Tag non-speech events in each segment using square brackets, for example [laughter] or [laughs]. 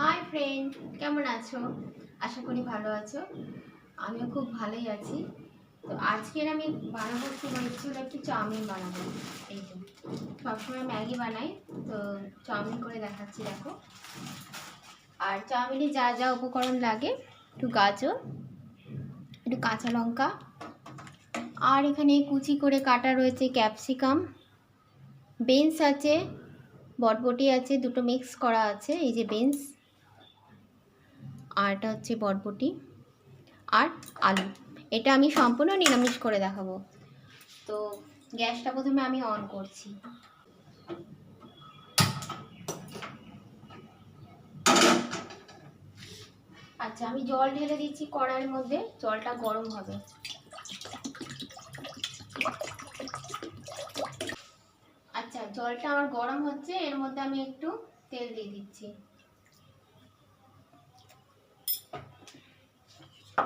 Hi friend কেমন আছো? আশা করি ভালো আছো। আমিও খুব ভালোই আছি। তো আজকের আমি বানাবো একটু ইচ্ছে হলো একটু চাউমিন বানাবো। এই যে, সবসময় ম্যাগি বানাই। তো চাউমিন করে দেখাচ্ছি, দেখো। আর চাউমিনে যা যা উপকরণ লাগে, একটু গাজর, একটু কাঁচা লঙ্কা, আর এখানে কুচি করে কাটা রয়েছে ক্যাপসিকাম। বেন্স আছে, বটবটি আছে, দুটো মিক্স করা আছে, এই যে বেন্স। আর এটা হচ্ছে বটবটি আর আলু। এটা আমি সম্পূর্ণ নিরামিষ করে দেখাবো। তো গ্যাসটা প্রথমে আমি অন করছি। আচ্ছা আমি জল ঢেলে দিচ্ছি কড়াইয়ের মধ্যে, জলটা গরম হবে। আচ্ছা জলটা আমার গরম হচ্ছে, এর মধ্যে আমি একটু তেল দিয়ে দিচ্ছি।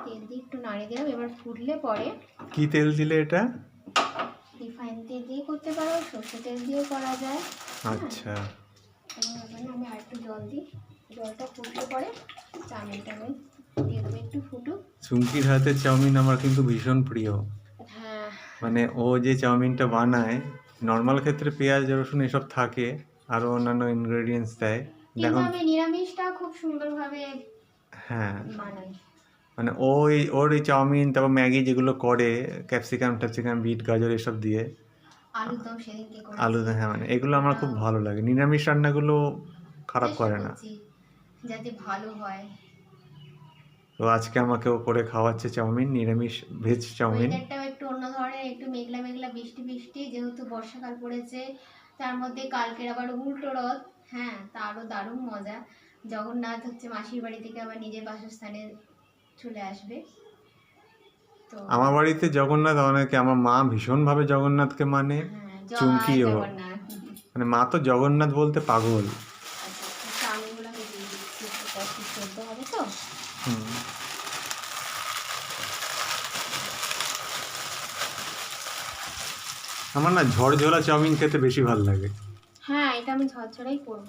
তেল দিয়ে একটু নাড়িয়ে দিলাম এবার ফুটলে পরে কি তেল দিলে এটা? রিফাইন তেল দিয়ে করতে পারো সর্ষে তেল দিয়েও করা যায়। আচ্ছা। এবং আমি আর একটু জল দিই। জলটা ফুটলে পরে চাউমিনটা আমি দিয়ে দেবো একটু ফুটুক। চুমকির হাতের চাউমিন আমার কিন্তু ভীষণ প্রিয়। হ্যাঁ। মানে ও যে চাউমিনটা বানায় নর্মাল ক্ষেত্রে পেঁয়াজ রসুন এসব থাকে আরও অন্যান্য ইনগ্রেডিয়েন্টস দেয়। দেখো আমি নিরামিষটা খুব সুন্দরভাবে হ্যাঁ। বানাই। মানে ওই ওর এই চাউমিন তারপর ম্যাগি যেগুলো করে ক্যাপসিকাম ট্যাপসিকাম বিট গাজর এসব দিয়ে। আলু হ্যাঁ মানে এগুলো আমার খুব ভালো লাগে। নিরামিষ রান্নাগুলো খারাপ করে না। যাতে ভালো হয়। তো আজকে আমাকে ও করে খাওয়াচ্ছে চাউমিন নিরামিষ ভেজ চাউমিন। একটু অন্য ধরনের একটু মেঘলা মেঘলা বৃষ্টি বৃষ্টি যেহেতু বর্ষাকাল পড়েছে তার মধ্যে কালকের আবার উল্টো রথ। হ্যাঁ তারও দারুণ মজা। জগন্নাথ হচ্ছে মাসির বাড়ি থেকে আবার নিজের বাসস্থানে চলে আসবে। আমার বাড়িতে জগন্নাথ অনেকে আমার মা ভীষণভাবে জগন্নাথকে মানে হ্যাঁ চুমকিও। মানে মা তো জগন্নাথ বলতে পাগল। আচ্ছা তো। হুম। আমার না ঝড়ঝরা চাউমিন খেতে বেশি ভালো লাগে। হ্যাঁ এটা আমি ঝরঝরাই করব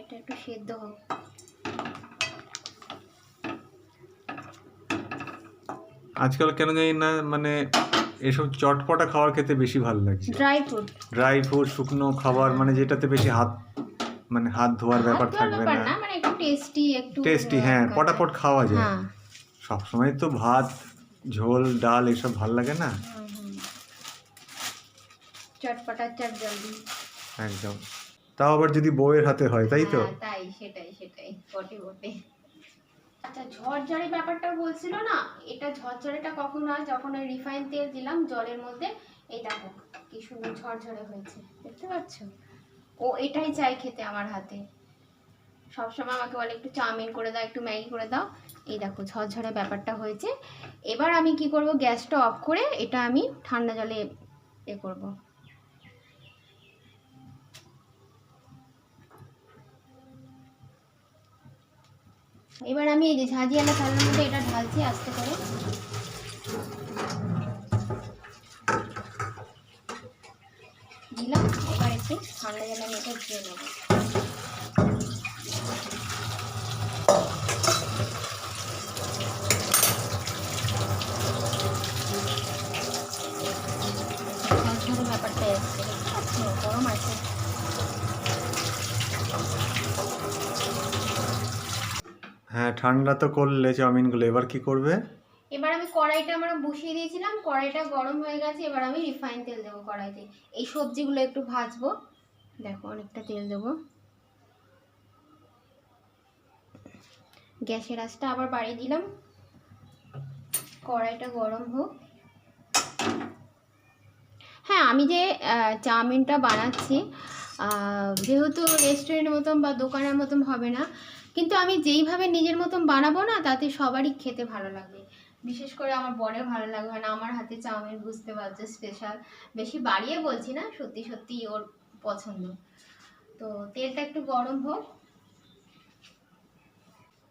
এটা একটু সেদ্ধ হোক। আজকাল কেন জানি না মানে এসব চটপটা খাবার খেতে বেশি ভালো লাগছে ড্রাই ফ্রুট ড্রাই ফ্রুট শুকনো খাবার মানে যেটাতে বেশি হাত মানে হাত ধোয়ার ব্যাপার থাকবে না। মানে একটু টেস্টি একটু টেস্টি হ্যাঁ পটাপট খাওয়া যায়। হ্যাঁ। সবসময় তো ভাত ঝোল ডাল এসব ভালো লাগে না। চটপটা চট জলদি। একদম। তাও আবার যদি বউয়ের হাতে হয় তাই তো? হ্যাঁ, তাই সেটাই সেটাই বটে বটে। আচ্ছা ঝরঝরে ব্যাপারটা বলছিল না? এটা ঝরঝরেটা কখন হয়? যখন ওই রিফাইন তেল দিলাম জলের মধ্যে এই দেখো কি সুন্দর ঝরঝরে হয়েছে দেখতে পাচ্ছ? ও এটাই চাই খেতে আমার হাতে। সবসময় আমাকে বলে একটু চাউমিন করে দাও একটু ম্যাগি করে দাও। এই দেখো ঝরঝরে ব্যাপারটা হয়েছে। এবার আমি কি করব? গ্যাসটা অফ করে এটা আমি ঠান্ডা জলে এ করব। এবার আমি এই যে ঝাঁঝিয়ালা থালার মধ্যে এটা ঢালছি আস্তে করে। দিলাম, এবার একটু ঠান্ডা জলে আমি এটা ধুয়ে নেব ঝরঝরে ব্যাপারটা এসছে দেখতে পাচ্ছ গরম আছে হ্যাঁ ঠান্ডা তো করলে চাউমিনগুলো, এবার কি করবে? এবার আমি কড়াইটা আমরা বসিয়ে দিয়েছিলাম, কড়াইটা গরম হয়ে গেছে, এবার আমি রিফাইন তেল দেবো কড়াইতে। এই সবজিগুলো একটু ভাজবো। দেখো, অনেকটা তেল দেবো। গ্যাসের আঁচটা আবার বাড়িয়ে দিলাম। কড়াইটা গরম হোক। হ্যাঁ আমি যে চাউমিনটা বানাচ্ছি যেহেতু রেস্টুরেন্টের মতন বা দোকানের মতন হবে না কিন্তু আমি যেইভাবে নিজের মতন বানাবো না তাতে সবারই খেতে ভালো লাগবে বিশেষ করে আমার বরের ভালো লাগবে না। আমার হাতে চাউমিন বুঝতে পারছ স্পেশাল বেশি বাড়িয়ে বলছি না সত্যি সত্যি ওর পছন্দ। তো তেলটা একটু গরম হোক।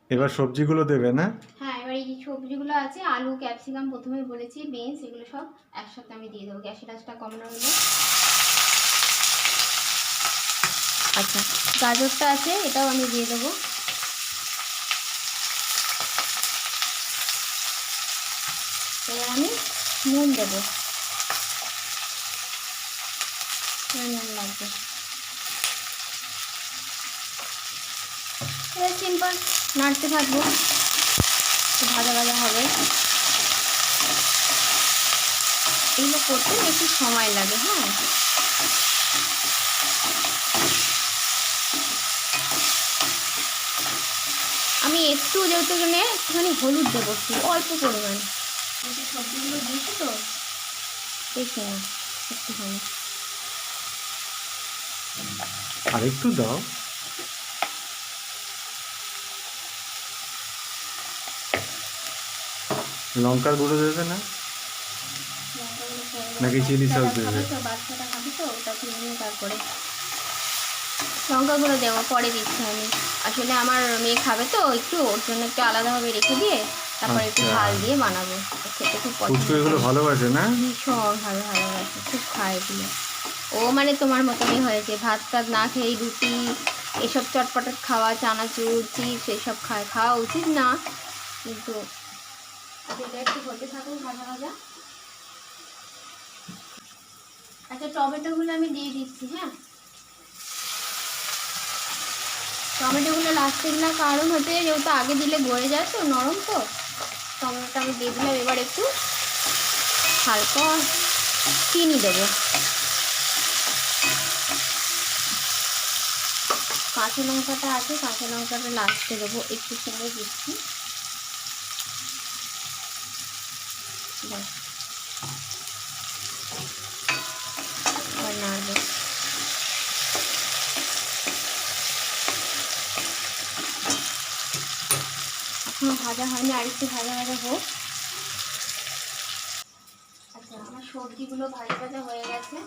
এবার সবজিগুলো দেবে না? হ্যাঁ এবার এই সবজিগুলো আছে আলু ক্যাপসিকাম প্রথমে বলেছি বিনস এগুলো সব একসাথে আমি দিয়ে দেবো। গ্যাসের আঁচটা কমানো হলো। আচ্ছা। গাজরটা আছে এটাও আমি দিয়ে দেবো এবার আমি নুন দেবো। নুন লাগবে। এবার সিম্পল নাড়তে থাকব। ভাজা ভাজা হবে। এগুলো করতে একটু সময় লাগে হ্যাঁ। আমি একটু যেহেতু এখানে একটুখানি হলুদ দেবো, একটু অল্প পরিমাণ এই যে সবজিগুলো দিয়েছি তো? দেখি না একটুখানি। আর একটু দাও। লঙ্কার গুঁড়ো দেবে না? নাকি chili sauce দেবে? বাচ্চাটা খাবি তো ওটা নিয়ে তারপরে। লঙ্কা গুঁড়ো দেবো পরে দিচ্ছি আমি। আসলে আমার মেয়ে খাবে তো একটু ওর জন্য একটু আলাদাভাবে রেখে দিয়ে তারপরে একটু আচ্ছা। ঝাল দিয়ে বানাবো। খেতে খুব পছন্দ এগুলো। ভালোবাসে না? ভীষণ ভালো ভালোবাসে খুব খায় এগুলো। ও মানে তোমার মতনই হয়েছে ভাত টাত না খেয়ে রুটি এসব চটপটাট খাওয়া চানাচুর চিপস এসব খায়। খাওয়া উচিত না কিন্তু এটা একটু হতে থাকুক ভাজা ভাজা। আচ্ছা টমেটোগুলো আমি দিয়ে দিচ্ছি হ্যাঁ? টমেটোগুলো লাস্টে দিলাম কারণ হচ্ছে যেহেতু আগে দিলে গড়ে যায় তো নরম তো। টমেটোটা আমি দিয়ে দিলাম। এবার একটু হালকা চিনি দেবো। কাঁচা লঙ্কাটা আছে, কাঁচা লঙ্কাটা লাস্টে দেবো। একটু চিনি দিচ্ছি ব্যাস। এবার নাড়বো এখনও ভাজা হয়নি আর একটু ভাজা ভাজা হোক। আচ্ছা আমার সবজিগুলো ভাজা ভাজা হয়ে গেছে।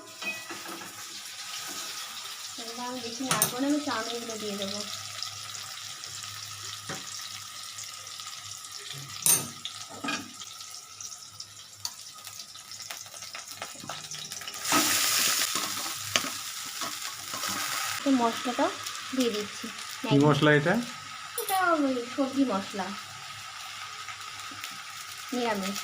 আমি বেশি নাড়বো না আমি চাউমিনগুলো দিয়ে দেবো। মশলাটা দিয়ে দিচ্ছি। কি মশলা এটা? এটা সবজি মশলা। নিরামিষ।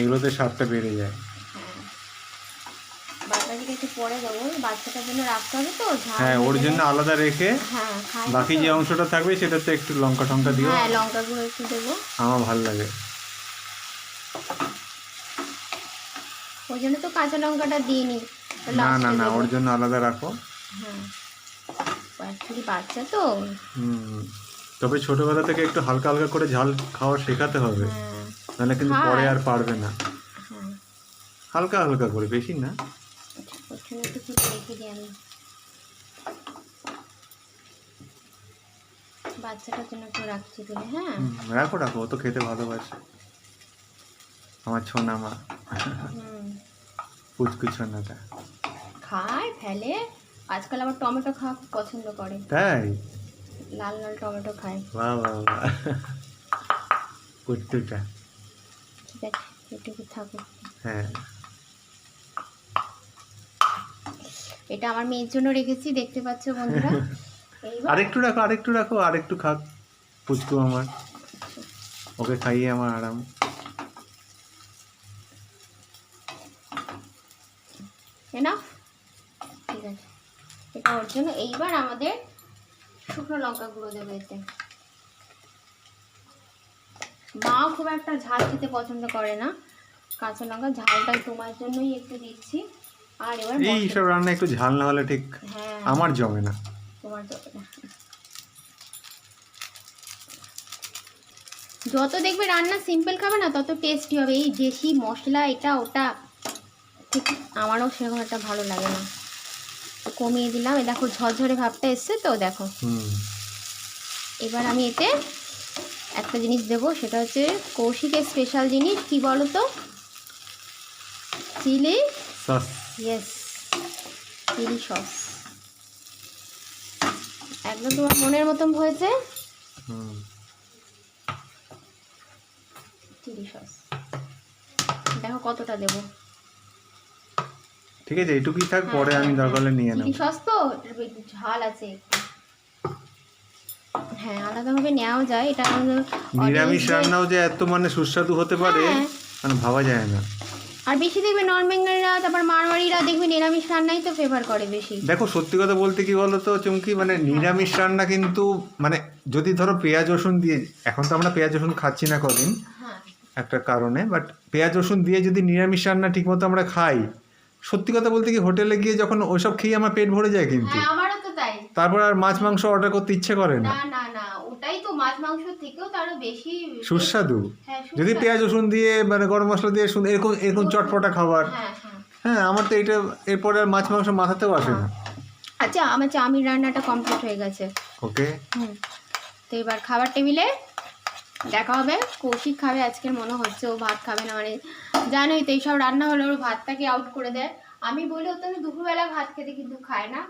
এগুলোতে স্বাদটা বেড়ে যায়। হ্যাঁ। একটু পরে দেবো বাচ্চাটার জন্য রাখতে হবে তো হ্যাঁ ওর জন্য আলাদা রেখে হ্যাঁ বাকি যে অংশটা থাকবে সেটাতে একটু লঙ্কা টঙ্কা দিও। হ্যাঁ লঙ্কা গুঁড়ো একটু দেবো। আমার ভালো লাগে। ওই জন্য তো কাঁচা লঙ্কাটা দিইনি না না না ওর জন্য আলাদা রাখো। হ্যাঁ। অ্যাকচুয়ালি বাচ্চা তো। তবে ছোটবেলা থেকে একটু হালকা হালকা করে ঝাল খাওয়া শেখাতে হবে। হ্যাঁ। নাহলে কিন্তু পরে আর পারবে না। হ্যাঁ। হালকা হালকা করে বেশি না। আচ্ছা ওর জন্য রেখে দিই আমি। বাচ্চাটার জন্য একটু রাখছি তুলে হ্যাঁ। রাখো রাখো ও তো খেতে ভালোবাসে। আমার ছোনা মা হুম। পুচকু ছোনাটা। খায় ফেলে। আজকাল আবার টমেটো খাওয়া খুব পছন্দ করে। তাই? লাল লাল টমেটো খায়। বাহ বাহ বাহ কুট্টুটা ঠিক আছে এটুকু থাকুক। হ্যাঁ। এটা আমার মেয়ের জন্য রেখেছি দেখতে পাচ্ছ বন্ধুরা। [laughs] আরেকটু রাখো আরেকটু রাখো আরেকটু খাক। পুচকু আমার। ওকে খাইয়ে আমার আরাম এনাফ ঠিক আছে এটা ওর জন্য এইবার আমাদের শুকনো লঙ্কা গুঁড়ো দেবো এতে। মাও খুব একটা ঝাল খেতে পছন্দ করে না। কাঁচা লঙ্কা ঝালটাই তোমার জন্যই একটু দিচ্ছি। আর এবার এই সব রান্না একটু ঝাল না হলে ঠিক হ্যাঁ। আমার জমে না। তোমার তো যত দেখবে রান্না সিম্পল খাবে না তত টেস্টি হবে। এই বেশি মশলা এটা ওটা ঠিক আমারও সেরকম একটা ভালো লাগে না। কমিয়ে দিলাম। এ দেখো ঝরঝরে ভাবটা এসছে তো দেখো। হুম। এবার আমি এতে একটা জিনিস দেবো সেটা হচ্ছে কৌশিকের স্পেশাল জিনিস কি বলো তো chilli sauce. Yes chilli sauce. একদম তোমার মনের মতন হয়েছে? হুম। Chilli sauce. দেখো কতটা দেবো। ঠিক আছে এইটুকুই থাক হ্যাঁ, পরে আমি হ্যাঁ, দরকার হলে নিয়ে নেব। সস তো একটু ঝাল আছে হ্যাঁ আলাদাভাবে নেওয়াও যায় এটা নিরামিষ রান্নাও যে এত মানে সুস্বাদু হতে পারে হ্যাঁ। মানে ভাবা যায় না। আর বেশি দেখবে নন বেঙ্গলরা তারপর মারওয়াড়িরা দেখবে নিরামিষ রান্নাই তো ফেভার করে বেশি। দেখো সত্যি কথা বলতে কি বলতো চুমকি মানে নিরামিষ রান্না কিন্তু মানে যদি ধরো পেঁয়াজ রসুন দিয়ে এখন তো আমরা পেঁয়াজ রসুন খাচ্ছি না কদিন একটা কারণে বাট পেঁয়াজ রসুন দিয়ে যদি নিরামিষ রান্না ঠিকমতো আমরা খাই সত্যি কথা বলতে কি হোটেলে গিয়ে যখন ওইসব খেয়ে আমার পেট ভরে যায় কিন্তু। হ্যাঁ আমারও তো তাই। তারপর আর মাছ মাংস অর্ডার করতে ইচ্ছে করে না। না না না ওটাই তো মাছ মাংস থেকেও তো বেশি সুস্বাদু। হ্যাঁ যদি পেঁয়াজ রসুন দিয়ে মানে গরম মশলা দিয়ে এরকম এরকম চটপটা খাবার। হ্যাঁ হ্যাঁ। হ্যাঁ আমার তো এটা এরপরে আর মাছ মাংস মাথাতেও আসে না। আচ্ছা আমার চাউমিন রান্নাটা কমপ্লিট হয়ে গেছে। ওকে হুম। তো এবার খাবার টেবিলে দেখা হবে। কৌশিক খাবে আজকের মনে হচ্ছে ও ভাত খাবে না মানে জানোই তো এইসব রান্না হলে ওর ভাতটাকে আউট করে দেয়। আমি বলি ও তো দুপুরবেলা ভাত খেতে কিন্তু খায় না।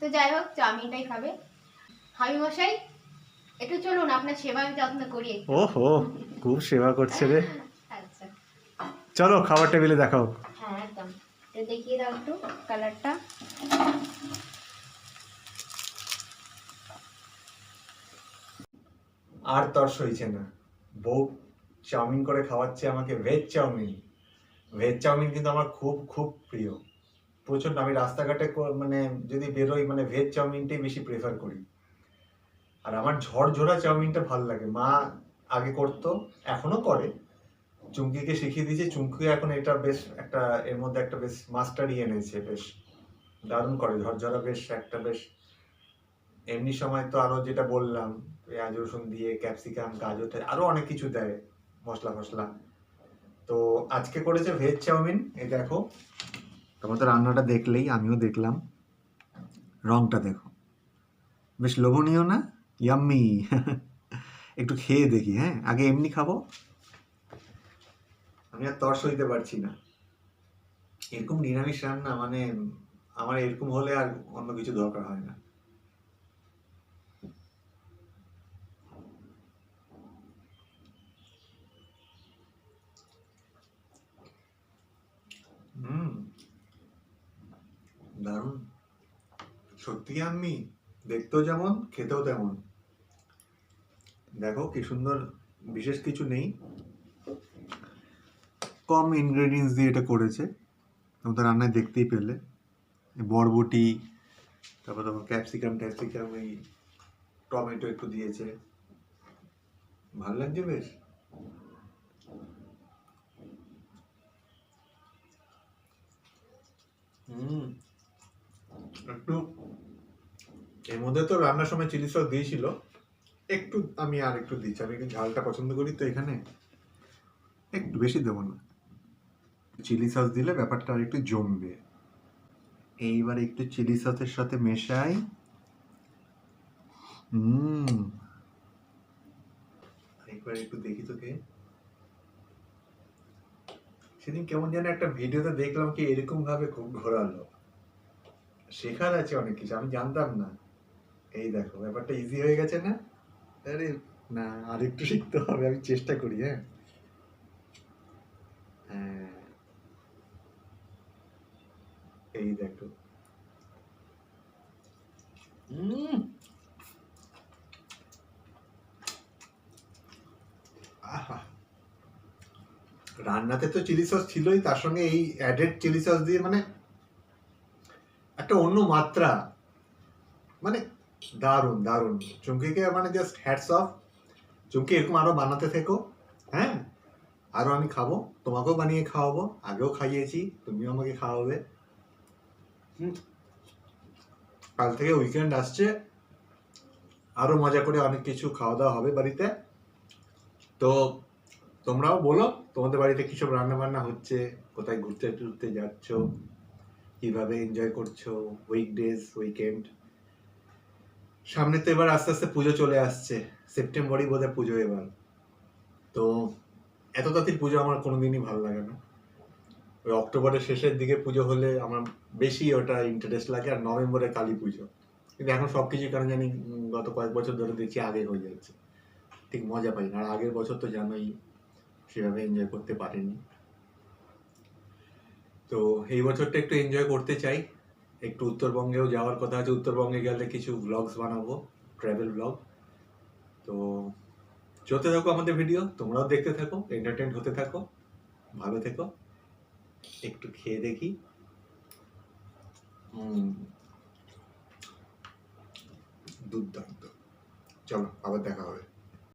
তো যাই হোক চাউমিনটাই খাবে। হাবি মশাই একটু চলুন আপনার সেবা আমি যত্ন করি একটু। ওহো খুব সেবা করছে রে। আচ্ছা। চলো খাবার টেবিলে দেখাও হ্যাঁ একদম। দেখিয়ে দাও একটু কালারটা আর তর সইছে না। বউ চাউমিন করে খাওয়াচ্ছে আমাকে ভেজ চাউমিন। ভেজ চাউমিন কিন্তু আমার খুব খুব প্রিয়। প্রচণ্ড আমি রাস্তাঘাটে মানে যদি বেরোই মানে ভেজ চাউমিনটাই বেশি প্রেফার করি। আর আমার ঝরঝরা চাউমিনটা ভালো লাগে। মা আগে করতো, এখনও করে। চুমকিকে শিখিয়ে দিয়েছে। চুমকি এখন এটা বেশ একটা, এর মধ্যে একটা বেশ মাস্টারি এনেছে, বেশ দারুণ করে। ঝরঝরা বেশ, একটা বেশ। এমনি সময় তো আরও যেটা বললাম পেঁয়াজ, রসুন দিয়ে ক্যাপসিকাম, গাজর টা- আরও অনেক কিছু দেয় মশলা, ফসলা। তো আজকে করেছে ভেজ চাউমিন, এই দেখো। তোমাদের রান্নাটা দেখলেই, আমিও দেখলাম। রংটা দেখো। বেশ লোভনীয় না? ইয়াম্মি একটু খেয়ে দেখি হ্যাঁ? আগে এমনি খাব। আমি আর তর সইতে পারছি না। এরকম নিরামিষ রান্না মানে আমার এরকম হলে আর অন্য কিছু দরকার হয় না হুম দারুণ সত্যি আমি দেখতেও যেমন, খেতেও তেমন। দেখো কি সুন্দর, বিশেষ কিছু নেই। কম ইনগ্রেডিয়েন্টস দিয়ে এটা করেছে তোমাদের রান্নায় দেখতেই পেলে। বরবটি, তারপর তোমার ক্যাপসিকাম ট্যাপসিকাম এই টমেটো একটু দিয়েছে। ভালো লাগছে বেশ। হুম, একটু এর মধ্যে তো রান্নার সময় চিলি সস দিয়েছিল। একটু আমি আর একটু দিচ্ছি। আমি ঝালটা পছন্দ করি তো এখানে। একটু বেশি দেবো না। চিলি সস দিলে ব্যাপারটা আর একটু জমবে। এইবার একটু চিলি সসের সাথে মেশাই। একবার একটু দেখি তোকে। সেদিন কেমন যেন একটা ভিডিওতে দেখলাম কি এরকম ভাবে খুব ঘোরালো। শেখার আছে অনেক কিছু, আমি জানতাম না। এই দেখো, ব্যাপারটা ইজি হয়ে গেছে না? আরে, না আর একটু শিখতে হবে, আমি চেষ্টা করি হ্যাঁ? হ্যাঁ। এই দেখো। রান্নাতে তো চিলি সস ছিলই, তার সঙ্গে এই অ্যাডেড চিলি সস দিয়ে মানে একটা অন্য মাত্রা। মানে দারুণ দারুণ। চুমকিকে মানে জাস্ট হ্যাটস অফ চুমকি, এরকম আরও বানাতে থেকো হ্যাঁ? আরও আমি খাব, তোমাকেও বানিয়ে খাওয়াবো, আগেও খাইয়েছি, তুমিও আমাকে খাওয়াবে। কাল থেকে উইকেন্ড আসছে, আরও মজা করে অনেক কিছু খাওয়া দাওয়া হবে বাড়িতে। তো তোমরাও বলো, তোমাদের বাড়িতে কিসব রান্না বান্না হচ্ছে, কোথায় ঘুরতে টুরতে যাচ্ছ, কীভাবে এনজয় করছ উইকডেজ উইকেন্ড সামনে তো এবার আস্তে আস্তে পুজো চলে আসছে। সেপ্টেম্বরই বোধহয় পুজো এবার। তো এত তাড়াতাড়ি পুজো আমার কোনোদিনই ভালো লাগে না। ওই অক্টোবরের শেষের দিকে পুজো হলে আমার বেশি ওটা ইন্টারেস্ট লাগে, আর নভেম্বরে কালী পুজো। কিন্তু এখন সব কিছু কারণ জানি গত কয়েক বছর ধরে দেখছি আগে হয়ে যাচ্ছে। ঠিক মজা পাই না। আর আগের বছর তো জানোই, সেভাবে এনজয় করতে পারিনি। তো এই বছরটা একটু এনজয় করতে চাই। একটু উত্তরবঙ্গেও যাওয়ার কথা আছে। উত্তরবঙ্গে গেলে কিছু ব্লগস বানাবো ট্রাভেল ব্লগ তো চলতে থাকো আমাদের ভিডিও তোমরাও দেখতে থাকো এন্টারটেন হতে থাকো, ভালো থেকো। একটু খেয়ে দেখি। দুর্দান্ত। চলো, আবার দেখা হবে।